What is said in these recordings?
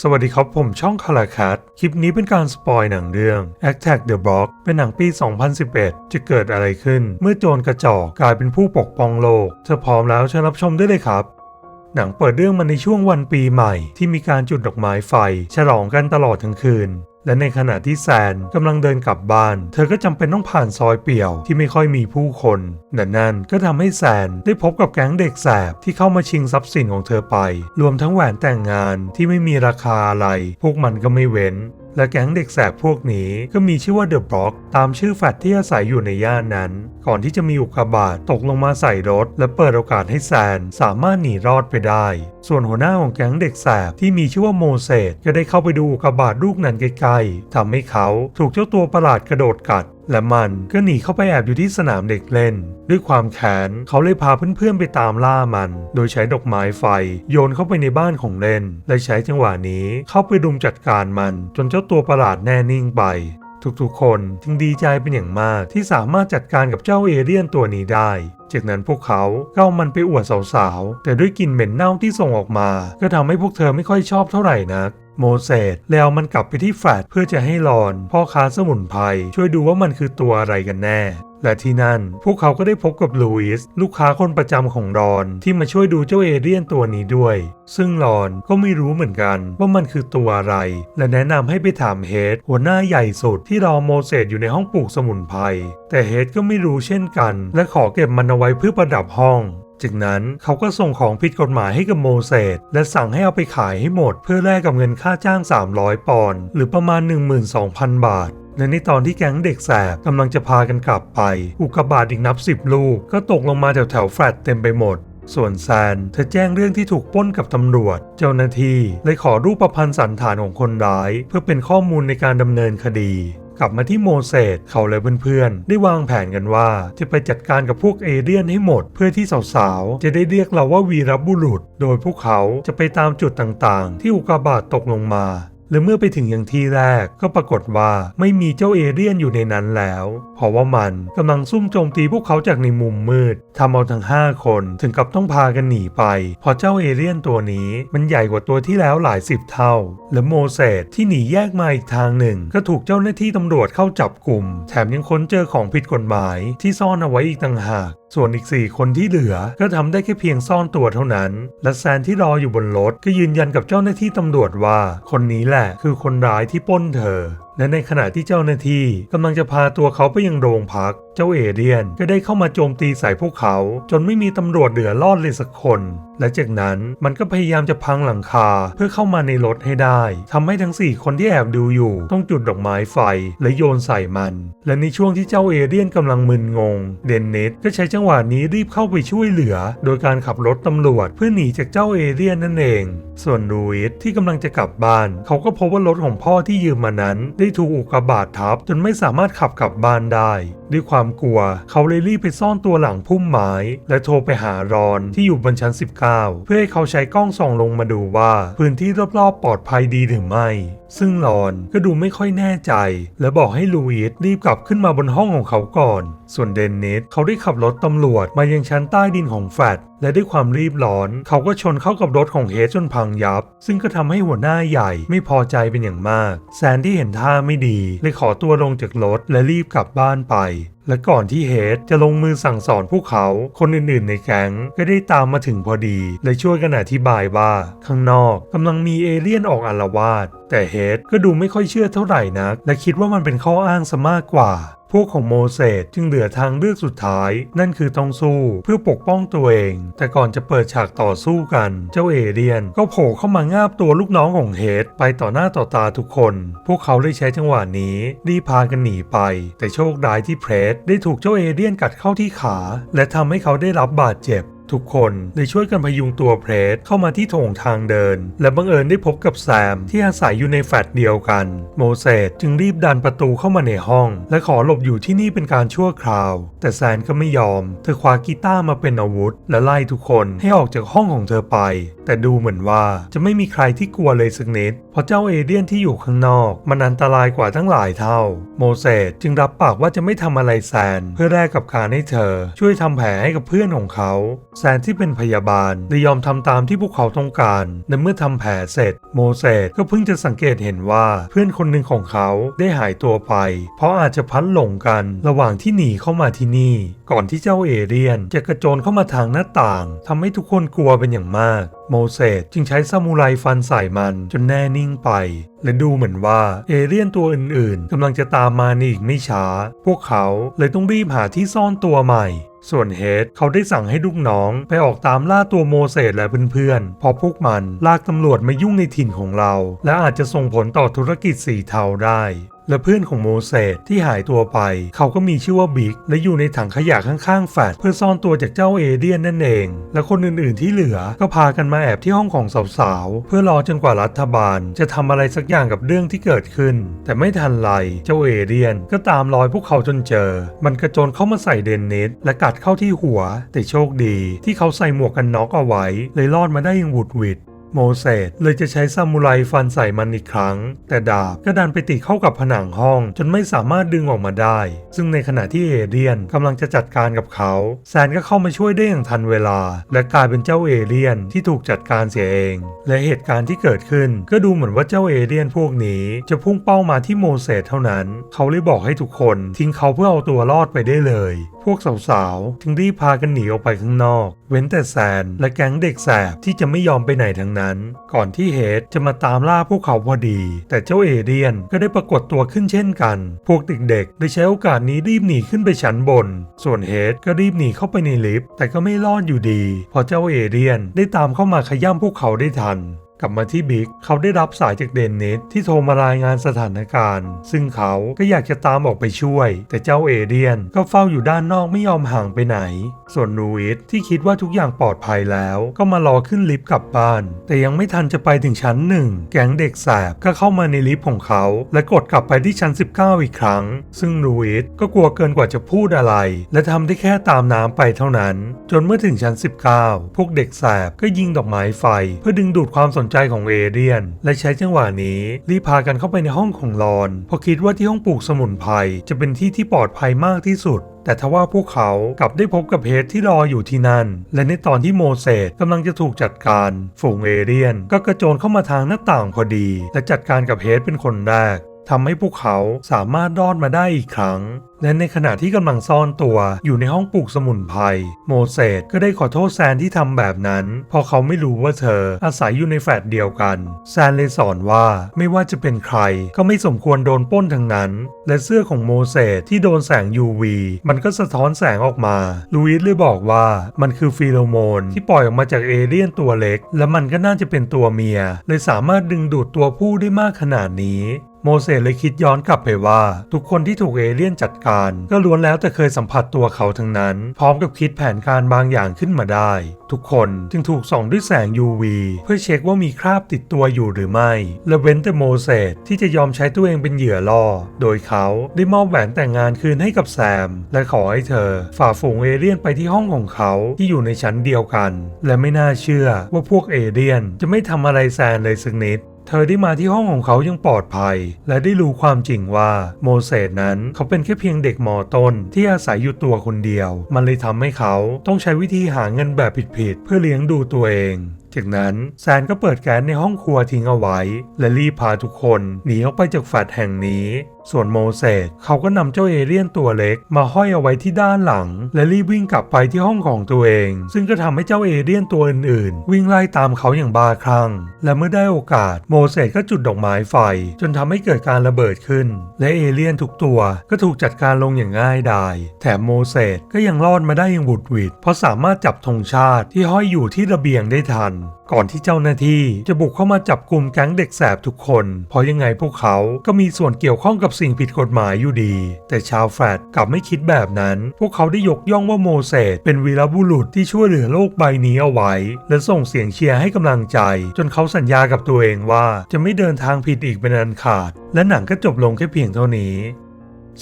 สวัสดีครับผมช่องคาราคัตคลิปนี้เป็นการสปอยหนังเรื่อง Attack the Block เป็นหนังปี 2011 จะเกิดอะไรขึ้น เมื่อโจรกระจอกกลายเป็นผู้ปกป้องโลกถ้าพร้อมแล้วเชิญรับชมได้เลยครับหนังเปิดเรื่องมาในช่วงวันปีใหม่ที่มีการจุดดอกไม้ไฟ ฉลองกันตลอดทั้งคืน และในขณะที่แซนกำลังเดินกลับบ้าน เธอก็จำเป็นต้องผ่านซอยเปี่ยวที่ไม่ค่อยมีผู้คนดังนั้นก็ทำให้แซนได้พบกับแก๊งเด็กแสบที่เข้ามาชิงทรัพย์สินของเธอไป รวมทั้งแหวนแต่งงานที่ไม่มีราคาอะไร พวกมันก็ไม่เว้น และแก๊งเด็กแสบพวกนี้ก็มีชื่อว่าเดอะบล็อกตามชื่อแฟลตที่อาศัยอยู่ในย่านนั้น ก่อนที่จะมีอุกกาบาตตกลงมาใส่รถ และเปิดโอกาสให้แซนสามารถหนีรอดไปได้ ส่วนหัวหน้าของแก๊งเด็กแสบที่มีชื่อว่าโมเสสก็ได้เข้าไปดูอุกกาบาตลูกนั้นใกล้ๆทำให้เขาถูกเจ้าตัวประหลาดกระโดดกัด และมันก็หนีเข้าไปแอบอยู่ที่สนามเด็กเล่น ด้วยความแค้นเขาเลยพาเพื่อนๆไปตามล่ามัน โดยใช้ดอกไม้ไฟ โยนเข้าไปในบ้านของเล่น และใช้จังหวะนี้เข้าไปรุมจัดการมัน จนเจ้าตัวประหลาดแน่นิ่งไปทุกๆ คนจึงดีใจเป็นอย่างมากที่สามารถจัดการกับเจ้าเอเลี่ยนตัวนี้ได้ จากนั้นพวกเขาก็เอามันไปอวดสาวๆ แต่ด้วยกลิ่นเหม็นเน่าที่ส่งออกมา ก็ทำให้พวกเธอไม่ค่อยชอบเท่าไหร่นักโมเสสแล้วมันกลับไปที่แฟลตเพื่อจะให้รอนพ่อค้าสมุนไพรช่วยดูว่ามันคือตัวอะไรกันแน่ และที่นั่น พวกเขาก็ได้พบกับลูอิสลูกค้าคนประจำของรอนที่มาช่วยดูเจ้าเอเลี่ยนตัวนี้ด้วย ซึ่งรอนก็ไม่รู้เหมือนกันว่ามันคือตัวอะไร และแนะนำให้ไปถามเฮดหัวหน้าใหญ่สุดที่รอโมเสสอยู่ในห้องปลูกสมุนไพรแต่เฮดก็ไม่รู้เช่นกัน และขอเก็บมันเอาไว้เพื่อประดับห้อง จากนั้นเขาก็ส่งของผิดกฎหมายให้กับโมเสสและสั่งให้เอาไปขายให้หมด เพื่อแลกกับเงินค่าจ้าง 300 ปอนด์หรือประมาณ 12,000 บาทและในตอนที่แก๊งเด็กแสบกำลังจะพากันกลับไป อุกกาบาตอีกนับสิบลูก ก็ตกลงมาแถวแถวแฟลตเต็มไปหมด ส่วนแซนเธอแจ้งเรื่องที่ถูกป้นกับตำรวจ เจ้าหน้าที่เลยขอรูปประพันธ์สันฐานของคนร้าย เพื่อเป็นข้อมูลในการดำเนินคดี กลับมาที่โมเสสเขาและเพื่อนๆได้วางแผนกันว่า จะไปจัดการกับพวกเอเลี่ยนให้หมด เพื่อที่สาวๆ จะได้เรียกเราว่าวีรบุรุษ โดยพวกเขาจะไปตามจุดต่างๆ ที่อุกกาบาตตกลงมา และเมื่อไปถึงอยังที่แรกก็ปรากฏว่าไม่มีเจ้าเอเลี่ยนอยู่ในนั้นแล้ว เพราะว่ามันกำลังซุ่มโจมตีพวกเขาจากในมุมมืดทำเอาทั้ง 5 คนถึงกับต้องพากันหนีไป เพราะเจ้าเอเลี่ยนตัวนี้มันใหญ่กว่าตัวที่แล้วหลายสิบเท่า และโมเสสที่หนีแยกมาอีกทางหนึ่ง ก็ถูกเจ้าหน้าที่ตำรวจเข้าจับกลุ่ม แถมยังค้นเจอของผิดกฎหมายที่ซ่อนเอาไว้อีกต่างหาก ส่วนอีก 4 คนที่เหลือก็ทำได้แค่เพียงซ่อนตัวเท่านั้น และแซนที่รออยู่บนรถก็ยืนยันกับเจ้าหน้าที่ตำรวจว่า คนนี้แหละคือคนร้ายที่ปล้นเธอและในขณะที่เจ้าหน้าที่กำลังจะพาตัวเขาไปยังโรงพัก เจ้าเอเดียนก็ได้เข้ามาโจมตีใส่พวกเขา จนไม่มีตำรวจเหลือรอดเลยสักคน และจากนั้นมันก็พยายามจะพังหลังคาเพื่อเข้ามาในรถให้ได้ทำให้ทั้ง 4 คนที่แอบดูอยู่ต้องจุดดอกไม้ไฟและโยนใส่มัน และในช่วงที่เจ้าเอเดียนกำลังมึนงง เดนนิสก็ใช้จังหวะนี้รีบเข้าไปช่วยเหลือ โดยการขับรถตำรวจเพื่อหนีจากเจ้าเอเดียนนั่นเอง ส่วนลูอิสที่กำลังจะกลับบ้าน เขาก็พบว่ารถของพ่อที่ยืมมานั้นไได้ถูกอุกกาบาตทับจนไม่สามารถขับกลับบ้านได้ ด้วยความกลัว เขาเลยรีบไปซ่อนตัวหลังพุ่มไม้และโทรไปหารอนที่อยู่บนชั้น 19 เพื่อให้เขาใช้กล้องส่องลงมาดูว่าพื้นที่รอบๆปลอดภัยดีหรือไม่ ซึ่งรอนก็ดูไม่ค่อยแน่ใจ และบอกให้ลูอิสรีบกลับขึ้นมาบนห้องของเขาก่อน ส่วนเดนนิสเขาได้ขับรถตำรวจมายังชั้นใต้ดินของแฟลตและด้วยความรีบร้อน เขาก็ชนเข้ากับรถของเฮดจนพังยับ ซึ่งก็ทำให้หัวหน้าใหญ่ไม่พอใจเป็นอย่างมาก แซนที่เห็นท่าไม่ดีเลยขอตัวลงจากรถและรีบกลับบ้านไป และก่อนที่เฮดจะลงมือสั่งสอนพวกเขาคนอื่นๆในแก๊งก็ได้ตามมาถึงพอดี และช่วยกันอธิบายว่า ข้างนอกกำลังมีเอเลี่ยนออกอารวาสแต่เฮดก็ดูไม่ค่อยเชื่อเท่าไหร่นัก และคิดว่ามันเป็นข้ออ้างซะมากกว่า พวกของโมเสสจึงเหลือทางเลือกสุดท้าย นั่นคือต้องสู้เพื่อปกป้องตัวเอง แต่ก่อนจะเปิดฉากต่อสู้กัน เจ้าเอเดียนก็โผล่เข้ามางาบตัวลูกน้องของเฮดไปต่อหน้าต่อตาทุกคน พวกเขาเลยใช้จังหวะนี้รีพากันหนีไป แต่โชคร้ายที่เพรสได้ถูกเจ้าเอเดียนกัดเข้าที่ขา และทำให้เขาได้รับบาดเจ็บ ทุกคนเลยช่วยกันพยุงตัวเพรสเข้ามาที่โถงทางเดิน และบังเอิญได้พบกับแซมที่อาศัยอยู่ในแฟลตเดียวกัน โมเสสจึงรีบดันประตูเข้ามาในห้อง และขอหลบอยู่ที่นี่เป็นการชั่วคราว แต่แซนก็ไม่ยอม เธอคว้ากีตาร์มาเป็นอาวุธ และไล่ทุกคนให้ออกจากห้องของเธอไป แต่ดูเหมือนว่าจะไม่มีใครที่กลัวเลยสักนิดเพราะเจ้าเอเดียนที่อยู่ข้างนอก มันอันตรายกว่าทั้งหลายเท่า โมเสสจึงรับปากว่าจะไม่ทำอะไรแซน เพื่อแลกกับการให้เธอ ช่วยทำแผลให้กับเพื่อนของเขา แซนที่เป็นพยาบาลเลยยอมทำตามที่พวกเขาต้องการและเมื่อทำแผลเสร็จ โมเสสก็เพิ่งจะสังเกตเห็นว่าเพื่อนคนหนึ่งของเขาได้หายตัวไป เพราะอาจจะพัดหลงกันระหว่างที่หนีเข้ามาที่นี่ ก่อนที่เจ้าเอเรียน จะกระโจนเข้ามาทางหน้าต่างทำให้ทุกคนกลัวเป็นอย่างมาก โมเสสจึงใช้ซามูไรฟันใส่มันจนแน่นิ่งไป และดูเหมือนว่าเอเลี่ยนตัวอื่นๆกำลังจะตามมาในอีกไม่ช้า พวกเขาเลยต้องรีบหาที่ซ่อนตัวใหม่ส่วนเฮดเขาได้สั่งให้ลูกน้องไปออกตามล่าตัวโมเสสและเพื่อนๆเพอพวกมันลากตำรวจมายุ่งในถิ่นของเรา และอาจจะส่งผลต่อธุรกิจสีเทาได้ และเพื่อนของโมเสสที่หายตัวไป เขาก็มีชื่อว่าบิ๊กและอยู่ในถังขยะข้างๆแฟลตเพื่อซ่อนตัวจากเจ้าเอเดียนนั่นเอง และคนอื่นๆที่เหลือก็พากันมาแอบที่ห้องของสาวๆ เพื่อรอจนกว่ารัฐบาล จะทำอะไรสักอย่างกับเรื่องที่เกิดขึ้น แต่ไม่ทันไรเจ้าเอเดียนก็ตามรอยพวกเขาจนเจอ มันกระโจนเข้ามาใส่เดนนิสและกัดเข้าที่หัว แต่โชคดี ที่เขาใส่หมวกกันน็อกเอาไว้ เลยรอดมาได้อยังหวุดหวิด โมเสสเลยจะใช้ซามูไรฟันใส่มันอีกครั้ง แต่ดาบก็ดันไปติดเข้ากับผนังห้อง จนไม่สามารถดึงออกมาได้ ซึ่งในขณะที่เอเลียนกำลังจะจัดการกับเขาแซนก็เข้ามาช่วยได้อย่างทันเวลา และกลายเป็นเจ้าเอเลียนที่ถูกจัดการเสียเอง และเหตุการณ์ที่เกิดขึ้น ก็ดูเหมือนว่าเจ้าเอเลียนพวกนี้จะพุ่งเป้ามาที่โมเสสเท่านั้น เขาเลยบอกให้ทุกคน ทิ้งเขาเพื่อเอาตัวรอดไปได้เลยพวกสาวๆ จึงรีบพากันหนีออกไปข้างนอก เว้นแต่แซนและแก๊งเด็กแสบที่จะไม่ยอมไปไหนทั้งนั้น ก่อนที่เฮดจะมาตามล่าพวกเขาพอดี แต่เจ้าเอเดียนก็ได้ปรากฏตัวขึ้นเช่นกัน พวกเด็กๆ ได้ใช้โอกาสนี้รีบหนีขึ้นไปชั้นบน ส่วนเฮดก็รีบหนีเข้าไปในลิฟต์แต่ก็ไม่รอดอยู่ดีพราะเจ้าเอเดียนได้ตามเข้ามาขย้ำพวกเขาได้ทัน กลับมาที่บิ๊กเขาได้รับสายจากเดนนิสที่โทรมารายงานสถานการณ์ ซึ่งเขาก็อยากจะตามออกไปช่วย แต่เจ้าเอเดียนก็เฝ้าอยู่ด้านนอกไม่ยอมห่างไปไหน ส่วนลูอิสที่คิดว่าทุกอย่างปลอดภัยแล้ว ก็มารอขึ้นลิฟต์กลับบ้าน แต่ยังไม่ทันจะไปถึงชั้นหนึ่งแก๊งเด็กแสบก็เข้ามาในลิฟต์ของเขา และกดกลับไปที่ชั้น 19 อีกครั้ง ซึ่งลูอิสก็กลัวเกินกว่าจะพูดอะไร และทำได้แค่ตามน้ำไปเท่านั้น จนเมื่อถึงชั้น 19 พวกเด็กแสบก็ยิงดอกไม้ไฟ เพื่อดึงดูดความสนใจจของเอเดียน และใช้จังหวะนี้รีพากันเข้าไปในห้องของรอนเพราะคิดว่าที่ห้องปลูกสมุนไพรจะเป็นที่ที่ปลอดภัยมากที่สุดแต่ทว่าพวกเขากลับได้พบกับเพจที่รออยู่ที่นั่น และในตอนที่โมเสสกำลังจะถูกจัดการ ฝูงเอเรียน ก็กระโจนเข้ามาทางหน้าต่างพอดี และจัดการกับเพจเป็นคนแรก ทำให้พวกเขาสามารถรอดมาได้อีกครั้ง และในขณะที่กำลังซ่อนตัวอยู่ในห้องปลูกสมุนไพรโมเสสก็ได้ขอโทษแซนที่ทำแบบนั้น เพราะเขาไม่รู้ว่าเธออาศัยอยู่ในแฟลตเดียวกัน แซนเลยสอนว่าไม่ว่าจะเป็นใครก็ไม่สมควรโดนป้นทั้งนั้น และเสื้อของโมเสสที่โดนแสง UV มันก็สะท้อนแสงออกมา ลูอิสเลยบอกว่ามันคือฟีโรโมนที่ปล่อยออกมาจากเอเลี่ยนตัวเล็ก และมันก็น่าจะเป็นตัวเมีย เลยสามารถดึงดูดตัวผู้ได้มากขนาดนี้ โมเสสเลยคิดย้อนกลับไปว่า ทุกคนที่ถูกเอเลี่ยนจัดการ ก็ล้วนแล้วแต่เคยสัมผัสตัวเขาทั้งนั้น พร้อมกับคิดแผนการบางอย่างขึ้นมาได้ ทุกคนจึงถูกส่องด้วยแสง UV เพื่อเช็คว่ามีคราบติดตัวอยู่หรือไม่ และเว้นแต่โมเสสที่จะยอมใช้ตัวเองเป็นเหยื่อล่อ โดยเขาได้มอบแหวนแต่งงานคืนให้กับแซม และขอให้เธอ ฝ่าฝูงเอเลี่ยนไปที่ห้องของเขาที่อยู่ในชั้นเดียวกัน และไม่น่าเชื่อว่าพวกเอเลี่ยนจะไม่ทำอะไรแซนเลยสักนิด เธอได้มาที่ห้องของเขายังปลอดภัย และได้รู้ความจริงว่าโมเสสนั้นเขาเป็นแค่เพียงเด็กมอต้นที่อาศัยอยู่ตัวคนเดียว มันเลยทำให้เขาต้องใช้วิธีหาเงินแบบผิดๆเพื่อเลี้ยงดูตัวเองจากนั้นแซนก็เปิดแก๊สในห้องครัวทิ้งเอาไว้ และรีบพาทุกคนหนีออกไปจากแฟลตแห่งนี้ ส่วนโมเสสเขาก็นำเจ้าเอเลี่ยนตัวเล็ก มาห้อยเอาไว้ที่ด้านหลัง และรีบวิ่งกลับไปที่ห้องของตัวเอง ซึ่งก็ทำให้เจ้าเอเลี่ยนตัวอื่นๆ วิ่งไล่ตามเขาอย่างบ้าคลั่ง และเมื่อได้โอกาสโมเสสก็จุดดอกไม้ไฟ จนทำให้เกิดการระเบิดขึ้น และเอเลี่ยนทุกตัวก็ถูกจัดการลงอย่างง่ายดาย แถมโมเสสก็ยังรอดมาได้อย่างบุดหวิดเพราะสามารถจับธงชาติที่ห้อยอยู่ที่ระเบียงได้ทันก่อนที่เจ้าหน้าที่จะบุกเข้ามาจับกลุ่มแก๊งเด็กแสบทุกคน เพราะยังไงพวกเขาก็มีส่วนเกี่ยวข้องกับสิ่งผิดกฎหมายอยู่ดี แต่ชาวแฟลตกลับไม่คิดแบบนั้น พวกเขาได้ยกย่องว่าโมเสสเป็นวีรบุรุษที่ช่วยเหลือโลกใบนี้เอาไว้ และส่งเสียงเชียร์ให้กำลังใจ จนเขาสัญญากับตัวเองว่าจะไม่เดินทางผิดอีกเป็นอันขาด และหนังก็จบลงแค่เพียงเท่านี้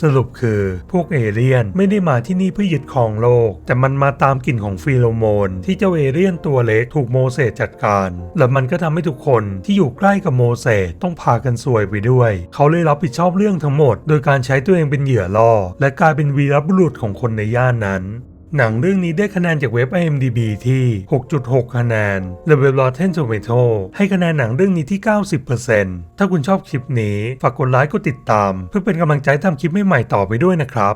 สรุปคือพวกเอเลี่ยนไม่ได้มาที่นี่เพื่อยึดครองโลก แต่มันมาตามกลิ่นของฟีโลโมน ที่เจ้าเอเลี่ยนตัวเล็กถูกโมเสสจัดการ และมันก็ทำให้ทุกคนที่อยู่ใกล้กับโมเสสต้องพากันซวยไปด้วย เขาเลยรับผิดชอบเรื่องทั้งหมด โดยการใช้ตัวเองเป็นเหยื่อล่อและกลายเป็นวีรบุรุษของคนในย่านนั้น หนังเรื่องนี้ได้คะแนนจากเว็บ IMDb ที่ 6.6 คะแนน และเว็บ Rotten Tomato ให้คะแนนหนังเรื่องนี้ที่ 90%ถ้าคุณชอบคลิปนี้ ฝากกดไลค์กดติดตาม เพื่อเป็นกำลังใจทำคลิปใหม่ๆต่อไปด้วยนะครับ